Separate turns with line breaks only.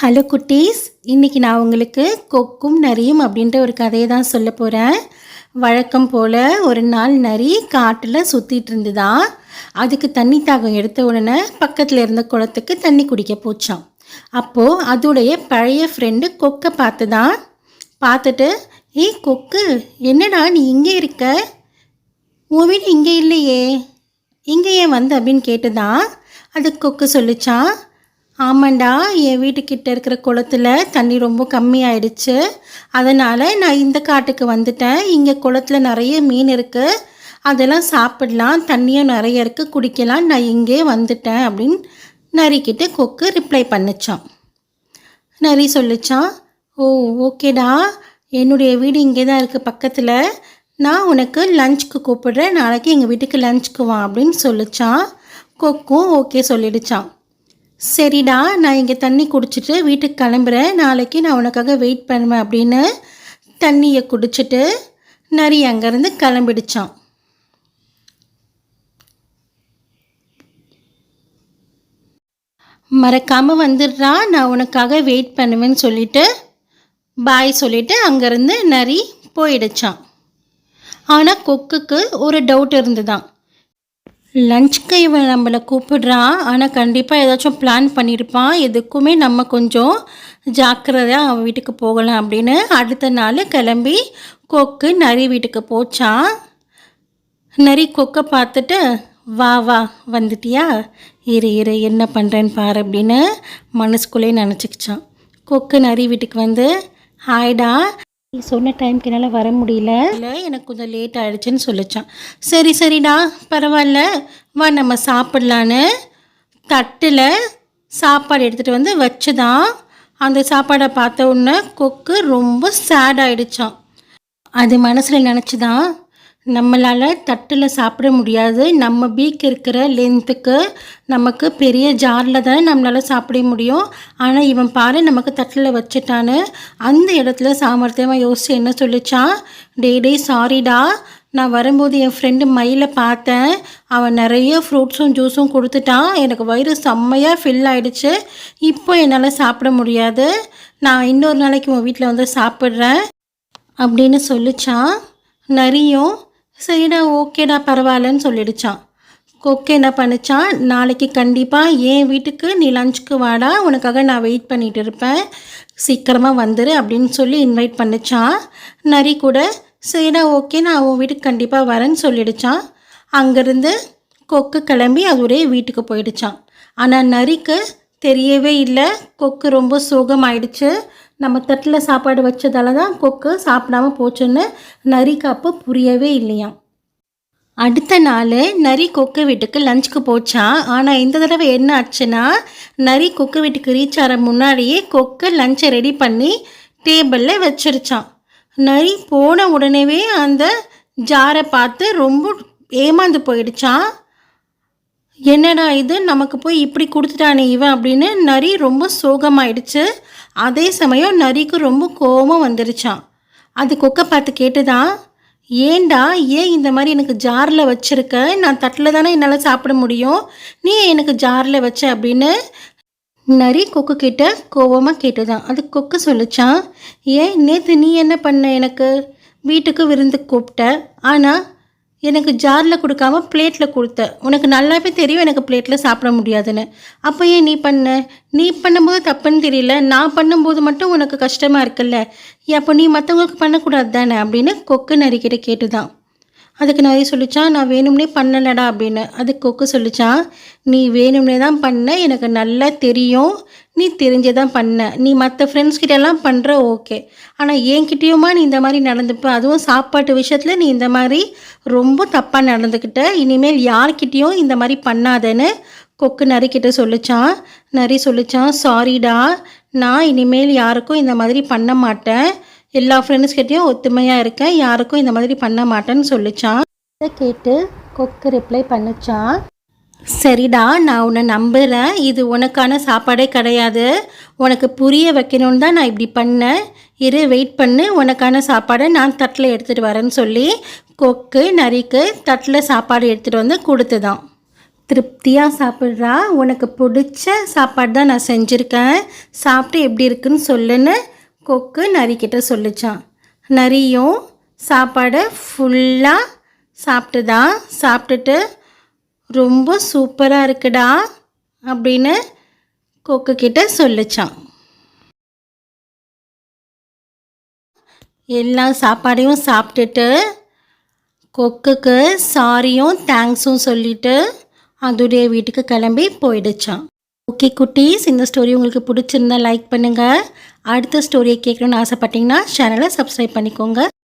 Hello குட்டீஸ். இன்றைக்கி நான் உங்களுக்கு கொக்கும் நரியும் அப்படின்ற ஒரு கதையை தான் சொல்ல போகிறேன் வழக்கம் போல் ஒரு நாள் நரி காட்டில் சுற்றிட்டு இருந்துதான். அதுக்கு தண்ணி தாகம் எடுத்த உடனே பக்கத்தில் இருந்த குளத்துக்கு தண்ணி குடிக்க போச்சான் அப்போது அதோடைய பழைய ஃப்ரெண்டு கொக்கை பார்த்து தான் பார்த்துட்டு ஏய் கொக்கு என்னடா நீ இங்கே இருக்க? உன் வீடு இங்கே இல்லையே. இங்கே ஏன் வந்த? அப்படின்னு கேட்டுதான். அது கொக்கு சொல்லிச்சான் ஆமாண்டா என் வீட்டுக்கிட்ட இருக்கிற குளத்துல தண்ணி ரொம்ப கம்மியாயிடுச்சு. அதனால் நான் இந்த காட்டுக்கு வந்துட்டேன். இங்கே குளத்துல நிறைய மீன் இருக்குது அதெல்லாம் சாப்பிடலாம். தண்ணியும் நிறைய இருக்குது குடிக்கலாம். நான் இங்கே வந்துட்டேன் அப்படின்னு நரிக்கிட்ட கொக்கு ரிப்ளை பண்ணுச்சான் நரி சொல்லிச்சான் ஓ ஓகேடா. என்னுடைய வீடு இங்கே தான் இருக்குது பக்கத்தில். நான் உனக்கு லஞ்சுக்கு கூப்பிடுறேன். நாளைக்கு எங்கள் வீட்டுக்கு லஞ்சுக்கு வா அப்படின்னு சொல்லிச்சான் கொக்கும் ஓகே சொல்லிடுச்சான் சரிடா நான் இங்கே தண்ணி குடிச்சிட்டு வீட்டுக்கு கிளம்புறேன். நாளைக்கு நான் உனக்காக வெயிட் பண்ணுவேன் அப்படின்னு தண்ணியை குடிச்சிட்டு நரி அங்கேருந்து கிளம்பிடுச்சான். மறக்காமல் வந்துடுறா நான் உனக்காக வெயிட் பண்ணுவேன்னு சொல்லிட்டு பாய் சொல்லிவிட்டு அங்கேருந்து நரி போயிடுச்சான். ஆனால் கொக்குக்கு ஒரு டவுட் இருந்துதான். லஞ்சுக்கு இவன் நம்மளை கூப்பிடுறான் ஆனால் கண்டிப்பாக ஏதாச்சும் பிளான் பண்ணியிருப்பான் எதுக்குமே நம்ம கொஞ்சம் ஜாக்கிரதையாக அவன் வீட்டுக்கு போகலாம் அப்படின்னு. அடுத்த நாள் கிளம்பி கொக்கு நரி வீட்டுக்கு போச்சான் நரி கொக்கை பார்த்துட்டு வா வா வந்துட்டியா? இரு இரு என்ன பண்ணுறேன்னு பாரு அப்படின்னு மனசுக்குள்ளே நினச்சிக்கிச்சான் கொக்கு நரி வீட்டுக்கு வந்து ஹாய்டா நீ சொன்ன டைம்க்கு என்னால் வர முடியல. இல்லை எனக்கு கொஞ்சம் லேட் ஆகிடுச்சின்னு சொல்லிச்சான். சரி சரிடா பரவாயில்ல. வா நம்ம சாப்பிட்லான்னு. தட்டில் சாப்பாடு எடுத்துகிட்டு வந்து வச்சுதான். அந்த சாப்பாடை பார்த்த உடனே கொக்கு ரொம்ப சேட் ஆகிடுச்சான் அது மனசில் நினச்சிதான் நம்மளால் தட்டில் சாப்பிட முடியாது. நம்ம பீக் இருக்கிற லென்த்துக்கு நமக்கு பெரிய ஜாரில் தான் நம்மளால் சாப்பிட முடியும். ஆனால் இவன் பாரு நமக்கு தட்டில் வச்சுட்டான்னு. அந்த இடத்துல சாமர்த்தியமாக யோசிச்சு என்ன சொல்லிச்சான்? டே டே. சாரிடா நான் வரும்போது என் ஃப்ரெண்டு மயிலை பார்த்தேன். அவன் நிறைய ஃப்ரூட்ஸும் ஜூஸும் கொடுத்துட்டான். எனக்கு வயிறு செம்மையாக ஃபில் ஆகிடுச்சு இப்போ என்னால் சாப்பிட முடியாது. நான் இன்னொரு நாளைக்கு உன் வீட்டில் வந்து சாப்பிட்றேன். அப்படின்னு சொல்லிச்சான். நரியும் சரிடா ஓகேடா பரவாயில்லன்னு சொல்லிடுச்சான். கொக்கு என்ன பண்ணுச்சான்? நாளைக்கு கண்டிப்பாக என் வீட்டுக்கு நீ லஞ்சுக்கு வாடா உனக்காக நான் வெயிட் பண்ணிகிட்டு இருப்பேன். சீக்கிரமாக வந்துரு அப்படின்னு சொல்லி இன்வைட் பண்ணிச்சான். நரி கூட சரிடா ஓகே நான் உன் வீட்டுக்கு கண்டிப்பாக வரேன்னு சொல்லிடுச்சான். அங்கேருந்து கொக்கு கிளம்பி அதோடைய வீட்டுக்கு போயிடுச்சான். ஆனால் நரிக்கு தெரியவே இல்லை. கொக்கு ரொம்ப சோகமாயிடுச்சு. நம்ம தட்டில் சாப்பாடு வச்சதால தான் கொக்கு சாப்பிடாம போச்சுன்னு நரிக்கு அப்போ புரியவே இல்லையாம். அடுத்த நாள் நரி கொக்கு வீட்டுக்கு லஞ்சுக்கு போச்சான் ஆனால் இந்த தடவை என்ன ஆச்சுன்னா நரி கொக்கு வீட்டுக்கு ரீச் ஆகிற முன்னாடியே கொக்கு லஞ்சை ரெடி பண்ணி டேபிளில் வச்சிருச்சான் நரி போன உடனேவே அந்த ஜாரை பார்த்து ரொம்ப ஏமாந்து போயிடுச்சான் என்னடா இது? நமக்கு போய் இப்படி கொடுத்துட்டானே இவன் அப்படின்னு நரி ரொம்ப சோகமாயிடுச்சு. அதே சமயம் நரிக்கு ரொம்ப கோபம் வந்துருச்சான் அது கொக்கை பார்த்து கேட்டுதான் ஏண்டா ஏன் இந்த மாதிரி எனக்கு ஜாரில் வச்சுருக்க? நான் தட்டில் தானே என்னால் சாப்பிட முடியும். நீ எனக்கு ஜாரில் வச்ச? அப்படின்னு நரி கொக்கு கிட்ட கோபமாக கேட்டுதான் அது கொக்கு சொல்லிச்சான் ஏன் நேற்று நீ என்ன பண்ண எனக்கு? வீட்டுக்கு விருந்து கூப்பிட்ட. ஆனால் எனக்கு ஜாரில் கொடுக்காம பிளேட்டில் கொடுத்த. உனக்கு நல்லாவே தெரியும் எனக்கு பிளேட்டில் சாப்பிட முடியாதுன்னு. அப்போ ஏன் நீ பண்ண? நீ பண்ணும்போது தப்புன்னு தெரியல. நான் பண்ணும்போது மட்டும் உனக்கு கஷ்டமாக இருக்குல்ல. அப்போ நீ மற்றவங்களுக்கு பண்ணக்கூடாது தானே அப்படின்னு கொக்கு நரிக்கிட்ட கேட்டுதான். அதுக்கு நிறைய சொல்லிச்சான் நான் வேணும்னே பண்ணலடா அப்படின்னு. அதுக்கு கொக்கு சொல்லிச்சான் நீ வேணும்னே தான் பண்ண எனக்கு நல்லா தெரியும் நீ தெரிஞ்சே தான் பண்ண. நீ மற்ற ஃப்ரெண்ட்ஸ்கிட்டலாம் பண்ணுற ஓகே ஆனால் என்கிட்டயுமா நீ இந்த மாதிரி நடந்துப்ப? அதுவும் சாப்பாட்டு விஷயத்தில் நீ இந்த மாதிரி ரொம்ப தப்பாக நடந்துக்கிட்ட. இனிமேல் யார்கிட்டேயும் இந்த மாதிரி பண்ணாதேன்னு கொக்கு நரிக்கிட்ட சொல்லிச்சான். நரி சொல்லிச்சான் சாரிடா நான் இனிமேல் யாருக்கும் இந்த மாதிரி பண்ண மாட்டேன். எல்லா ஃப்ரெண்ட்ஸ்கிட்டையும் ஒத்துமையாக இருக்கேன் யாருக்கும் இந்த மாதிரி பண்ண மாட்டேன்னு சொல்லிச்சான் இதை கேட்டு கொக்கு ரிப்ளை பண்ணிச்சான் சரிடா நான் உன்னை நம்புகிறேன் இது உனக்கான சாப்பாடே கிடையாது. உனக்கு புரிய வைக்கணும்னு தான் நான் இப்படி பண்ணேன். இரு வெயிட் பண்ணு. உனக்கான சாப்பாடை நான் தட்டில் எடுத்துகிட்டு வரேன்னு சொல்லி கொக்கு நரிக்கு தட்டில் சாப்பாடு எடுத்துகிட்டு வந்து கொடுத்துதான். திருப்தியாக சாப்பிட்றா. உனக்கு பிடிச்ச சாப்பாடு தான் நான் செஞ்சுருக்கேன். சாப்பிட்டு எப்படி இருக்குன்னு சொல்லுன்னு கொக்கு நரிக்கிட்ட சொல்லிச்சான். நரியும் சாப்பாடை ஃபுல்லாக சாப்பிட்டுதான் சாப்பிட்டுட்டு ரொம்ப சூப்பராக இருக்குடா அப்படின்னு கொக்கு கிட்ட சொல்லிச்சான். எல்லா சாப்பாடையும் சாப்பிட்டுட்டு கொக்குக்கு சாரியும் தேங்க்ஸும் சொல்லிட்டு அதோடைய வீட்டுக்கு கிளம்பி போயிடுச்சான். ஓகே குட்டீஸ் இந்த ஸ்டோரி உங்களுக்கு பிடிச்சிருந்தா லைக் பண்ணுங்கள் அடுத்த ஸ்டோரியை கேட்கணுன்னு ஆசைப்பட்டீங்கன்னா சேனலை சப்ஸ்கிரைப் பண்ணிக்கோங்க.